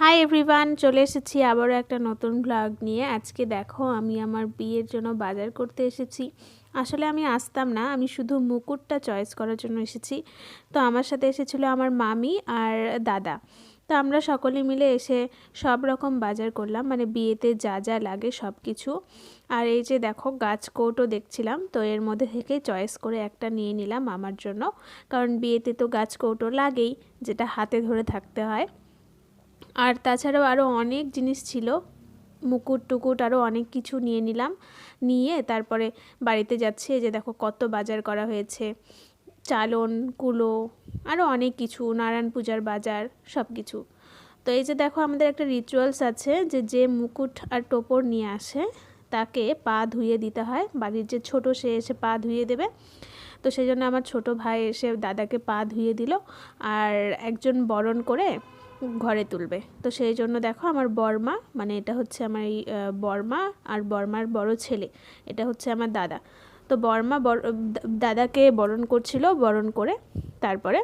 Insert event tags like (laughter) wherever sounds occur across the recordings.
Hi everyone চলে এসেছি আবারও একটা নতুন ব্লগ নিয়ে। আজকে দেখো আমি আমার বিয়ের জন্য বাজার করতে এসেছি। আসলে আমি আসতাম না, আমি শুধু মুকুটটা চয়েস করার জন্য এসেছি। তো আমার সাথে এসেছিল আমার মামি আর দাদা। তো আমরা সকলে মিলে এসে সব রকম বাজার করলাম মানে বিয়েতে যা যা লাগে সব কিছু আর এই যে দেখো গাছ কোটও দেখছিলাম, তো এর মধ্যে থেকে চয়েস করে একটা নিয়ে নিলাম আমার জন্য। কারণ বিয়েতে তো গাছ কৌটো লাগেই, যেটা হাতে ধরে থাকতে হয়। আর তাছাড়াও আরও অনেক জিনিস ছিল। মুকুট টুকুট আরও অনেক কিছু নিয়ে নিলাম। নিয়ে তারপরে বাড়িতে যাচ্ছি যে দেখো কত বাজার করা হয়েছে। চালন, কুলো আরও অনেক কিছু, নারায়ণ পূজার বাজার সব কিছু তো এই যে দেখো আমাদের একটা রিচুয়ালস আছে যে যে মুকুট আর টোপর নিয়ে আসে, তাকে পা ধুয়ে দিতে হয়। বাড়ির যে ছোট সে এসে পা ধুয়ে দেবে। তো সেই জন্য আমার ছোট ভাই এসে দাদাকে পা ধুয়ে দিল। আর একজন বরণ করে ঘরে তুলবে। তো সেই জন্য দেখো আমার বর্মা মানে এটা হচ্ছে আমার এই বর্মা আর বর্মার বড় ছেলে, এটা হচ্ছে আমার দাদা। তো বর্মা দাদাকে বরণ করছিল, বরণ করে তারপরে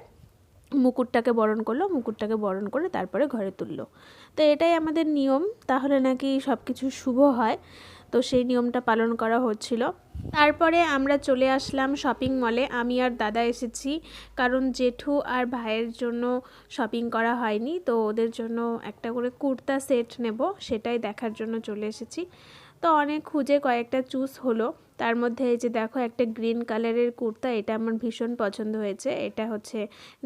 মুকুটটাকে বরণ করল, মুকুটটাকে বরণ করে তারপরে ঘরে তুললো। তো এটাই আমাদের নিয়ম, তাহলে নাকি সব কিছু শুভ হয়। তো সেই নিয়মটা পালন করা হচ্ছিল। তারপরে আমরা চলে আসলাম শপিং মলে আমি আর দাদা এসেছি, কারণ জেঠু আর ভাইয়ের জন্য শপিং করা হয়নি, তো ওদের জন্য একটা করে কুর্তা সেট নেব, সেটাই দেখার জন্য চলে এসেছি। তো অনেক খুঁজে কয়েকটা চুজ হলো। তার মধ্যে এই যে দেখো একটা গ্রিন কালারের কুর্তা, এটা আমার ভীষণ পছন্দ হয়েছে, এটা হচ্ছে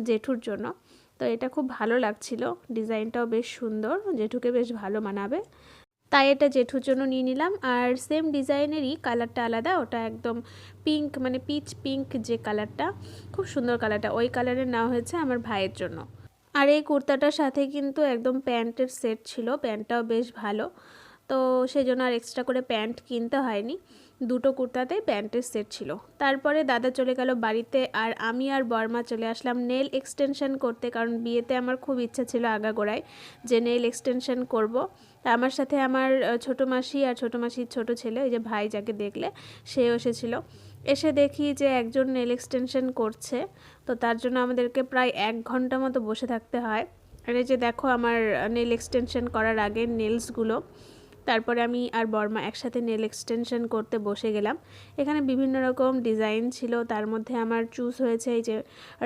জেঠুর জন্য। তো এটা খুব ভালো লাগছিল ডিজাইনটাও বেশ সুন্দর, জেঠুকে বেশ ভালো মানাবে। তাই এটা জেঠুর জন্য নিয়ে নিলাম। আর সেম ডিজাইনেরই কালারটা আলাদা, ওটা একদম পিঙ্ক মানে পিচ পিঙ্ক যে কালারটা খুব সুন্দর কালারটা ওই কালারের নেওয়া হয়েছে আমার ভাইয়ের জন্য। আর এই কুর্তাটার সাথে কিন্তু একদম প্যান্টের সেট ছিল, প্যান্টটাও বেশ ভালো। তো সেই জন্য আর এক্সট্রা করে প্যান্ট কিনতে হয়নি। দুটো কুর্তাতে প্যান্টের সেট ছিল। তারপরে দাদা চলে গেল বাড়িতে আর আমি আর বর্মা চলে আসলাম নেল এক্সটেনশন করতে কারণ বিয়েতে আমার খুব ইচ্ছা ছিল আগাগোড়ায় যে নেল এক্সটেনশন করব। আমার সাথে আমার ছোটো মাসি আর ছোটো মাসির ছোট ছেলে ওই যে ভাই যাকে দেখলে সে এসেছিল। এসে দেখি যে একজন নেল এক্সটেনশন করছে। তো তার জন্য আমাদেরকে প্রায় এক ঘণ্টা মতো বসে থাকতে হয়। আর এই যে দেখো আমার নেল এক্সটেনশন করার আগে নেলসগুলো তারপরে আমি আর বর্মা একসাথে নেল এক্সটেনশন করতে বসে গেলাম। এখানে বিভিন্ন রকম ডিজাইন ছিল। তার মধ্যে আমার চুজ হয়েছে এই যে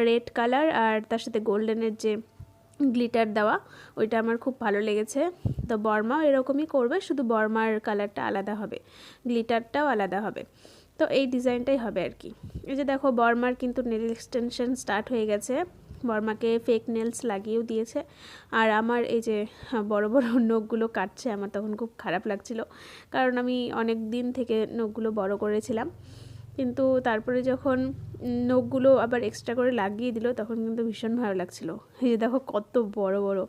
রেড কালার আর তার সাথে গোল্ডেনের যে গ্লিটার দেওয়া, ওইটা আমার খুব ভালো লেগেছে। তো বর্মাও এরকমই করবে, শুধু বর্মার কালারটা আলাদা হবে, গ্লিটারটাও আলাদা হবে। তো এই ডিজাইনটাই হবে আর কি। এই যে দেখো, বর্মার কিন্তু নেল এক্সটেনশন স্টার্ট হয়ে গেছে। বর্মাকে ফেক নেলস লাগিয়েও দিয়েছে। আর আমার এই যে বড় বড় (laughs) নখগুলো কাটছে, আমার তখন খুব খারাপ লাগছিল। কারণ আমি অনেক দিন থেকে নখগুলো বড় করেছিলাম। কিন্তু তারপরে যখন নখগুলো আবার এক্সট্রা করে লাগিয়ে দিল, তখন কিন্তু ভীষণ ভালো লাগছিল। এই যে দেখো কত বড় বড়।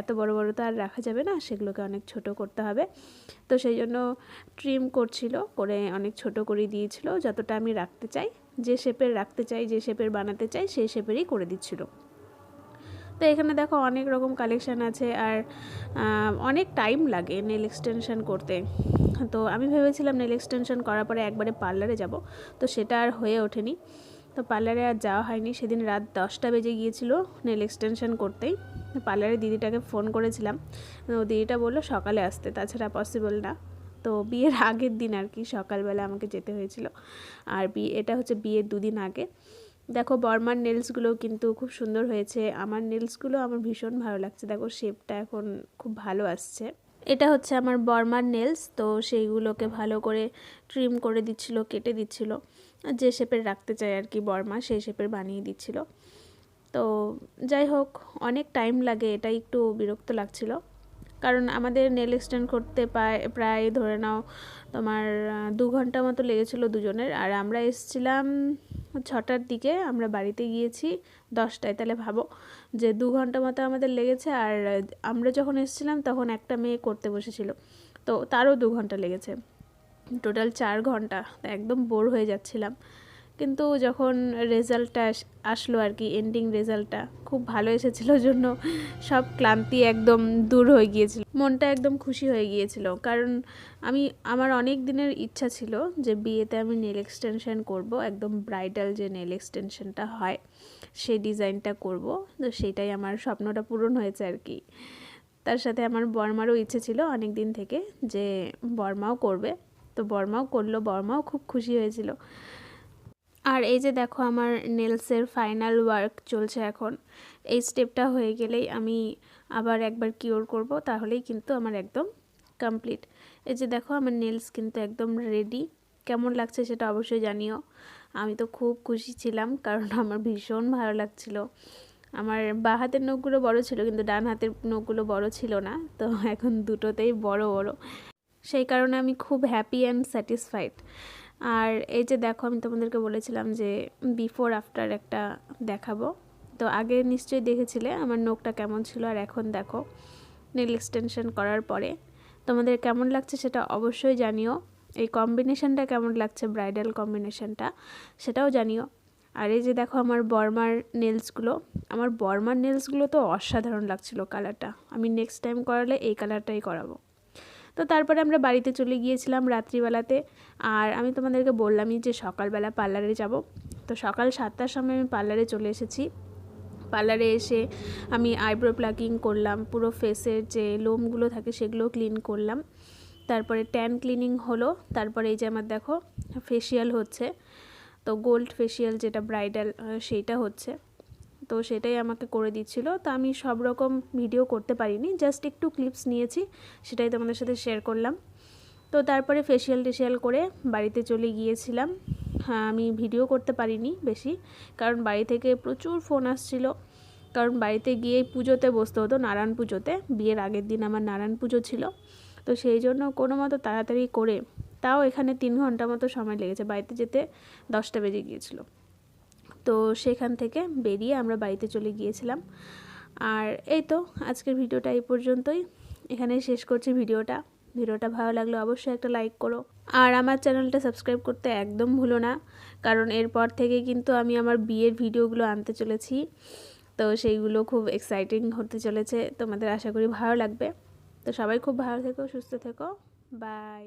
এত বড় বড় তো আর রাখা যাবে না, সেগুলোকে অনেক ছোট করতে হবে। তো সেই জন্য ট্রিম করছিল, করে অনেক ছোট করে দিয়েছিল, যতটা আমি রাখতে চাই। যে শেপের রাখতে চাই, যে শেপের বানাতে চাই, সেই শেপেরই করে দিচ্ছিল। তো এখানে দেখো অনেক রকম কালেকশান আছে, আর অনেক টাইম লাগে নেল এক্সটেনশন করতে। তো আমি ভেবেছিলাম নেল এক্সটেনশন করার পরে একবারে পার্লারে যাব, তো সেটা আর হয়ে ওঠেনি। তো পার্লারে আর যাওয়া হয়নি, সেদিন রাত দশটা বেজে গিয়েছিল নেল এক্সটেনশন করতেই। পার্লারে দিদিটাকে ফোন করেছিলাম ও দিদিটা বলল সকালে আসতে, তাছাড়া পসিবল না। তো বিয়ের আগের দিন আর কি, সকালবেলা আমাকে যেতে হয়েছিল। আর বিয়ে, এটা হচ্ছে বিয়ের দুদিন আগে। দেখো বর্মার নেলসগুলো কিন্তু খুব সুন্দর হয়েছে। আমার নেলসগুলো আমার ভীষণ ভালো লাগছে। দেখো শেপটা এখন খুব ভালো আসছে। এটা হচ্ছে আমার বর্মার নেলস তো সেইগুলোকে ভালো করে ট্রিম করে দিচ্ছিল, কেটে দিচ্ছিল। যে শেপের রাখতে চাই আর কি বর্মা, সেই শেপের বানিয়ে দিচ্ছিল। তো যাই হোক, অনেক টাইম লাগে, এটাই একটু বিরক্ত লাগছিল। কারণ আমাদের নেল এক্সটেন্ড করতে প্রায় ধরে নাও তোমার দু ঘণ্টা মতো লেগেছিলো দুজনের। আর আমরা এসছিলাম ছটার দিকে আমরা বাড়িতে গিয়েছি, দশটায়। তাহলে ভাবো যে দু ঘণ্টা মতো আমাদের লেগেছে আর আমরা যখন এসেছিলাম তখন একটা মেয়ে করতে বসেছিল, তো তারও দু ঘণ্টা লেগেছে। টোটাল চার ঘণ্টা, একদম বোর হয়ে যাচ্ছিলাম। কিন্তু যখন রেজাল্টটা আসলো আর কি এন্ডিং রেজাল্টটা, খুব ভালো এসেছিল জন্য। সব ক্লান্তি একদম দূর হয়ে গিয়েছিল। মনটা একদম খুশি হয়ে গিয়েছিল। কারণ আমি, আমার অনেক দিনের ইচ্ছা ছিল যে বিয়েতে আমি নেল এক্সটেনশন করব, একদম ব্রাইডাল যে নেল এক্সটেনশনটা হয়, সেই ডিজাইনটা করব। তো সেটাই আমার স্বপ্নটা পূরণ হয়েছে আর কি তার সাথে আমার বর্মারও ইচ্ছে ছিল অনেক দিন থেকে যে বর্মাও করবে। তো বর্মাও করল, বর্মাও খুব খুশি হয়েছিল। আর এই যে দেখো আমার নেলসের ফাইনাল ওয়ার্ক চলছে এখন। এই স্টেপটা হয়ে গেলেই আমি আবার একবার কিওর করব, তাহলেই কিন্তু আমার একদম কমপ্লিট এই যে দেখো আমার নেলস কিন্তু একদম রেডি কেমন লাগছে সেটা অবশ্যই জানিও। আমি তো খুব খুশি ছিলাম, কারণ আমার ভীষণ ভালো লাগছিল। আমার বা হাতের নখগুলো বড় ছিল, কিন্তু ডান হাতের নখগুলো বড় ছিল না, তো এখন দুটোতেই বড় বড়। সেই কারণে আমি খুব হ্যাপি অ্যান্ড স্যাটিসফাইড আর এই যে দেখো আমি তোমাদেরকে বলেছিলাম যে বিফোর আফটার একটা দেখাবো। তো আগে নিশ্চয়ই দেখেছিলে আমার নখটা কেমন ছিল আর এখন দেখো নেল এক্সটেনশন করার পরে। তোমাদের কেমন লাগছে সেটা অবশ্যই জানিও। এই কম্বিনেশনটা কেমন লাগছে ব্রাইডাল কম্বিনেশনটা সেটাও জানিও। আর এই যে দেখো আমার বর্মার নেলসগুলো আমার বর্মার নেলসগুলো তো অসাধারণ লাগছিল কালারটা আমি নেক্সট টাইম করালে এই কালারটাই করাবো। তো তারপরে আমরা বাড়িতে চলে গিয়েছিলাম রাত্রিবেলাতে। আর আমি তোমাদেরকে বললামই যে সকালবেলা পার্লারে যাব। তো সকাল সাতটার সময় আমি পার্লারে চলে এসেছি। পার্লারে এসে আমি আইব্রো প্লাকিং করলাম, পুরো ফেসের যে লোমগুলো থাকে সেগুলো ক্লিন করলাম। তারপরে ট্যান ক্লিনিং হলো, তারপরে এই যে আমার দেখো ফেসিয়াল হচ্ছে। তো গোল্ড ফেসিয়াল যেটা ব্রাইডাল সেইটা হচ্ছে। তো সেটাই আমাকে করে দিচ্ছিল। তো আমি সব রকম ভিডিও করতে পারিনি জাস্ট একটু ক্লিপস নিয়েছি, সেটাই তোমাদের সাথে শেয়ার করলাম। তো তারপরে ফেসিয়াল টেসিয়াল করে বাড়িতে চলে গিয়েছিলাম। হ্যাঁ আমি ভিডিও করতে পারিনি বেশি, কারণ বাড়ি থেকে প্রচুর ফোন আসছিল। কারণ বাড়িতে গিয়ে পুজোতে বসতে হতো, নারায়ণ পুজোতে, বিয়ের আগের দিন আমার নারায়ণ পুজো ছিল। তো সেই জন্য কোনো মতো তাড়াতাড়ি করে, তাও এখানে তিন ঘণ্টা মতো সময় লেগেছে, বাড়িতে যেতে দশটা বেজে গিয়েছিল। তো সেখান থেকে বেরিয়ে আমরা বাড়িতে চলে গিয়েছিলাম। আর এই তো আজকের ভিডিওটা এই পর্যন্তই। এখানেই শেষ করছি ভিডিওটা। ভিডিওটা ভালো লাগলে অবশ্যই একটা লাইক করো। আর আমার চ্যানেলটা সাবস্ক্রাইব করতে একদম ভুলো না, কারণ এরপর থেকে কিন্তু আমি আমার বিয়ের ভিডিওগুলো আনতে চলেছি। তো সেইগুলো খুব এক্সাইটিং হতে চলেছে। তোমাদের আশা করি ভালো লাগবে। তো সবাই খুব ভালো থেকো, সুস্থ থেকো। বাই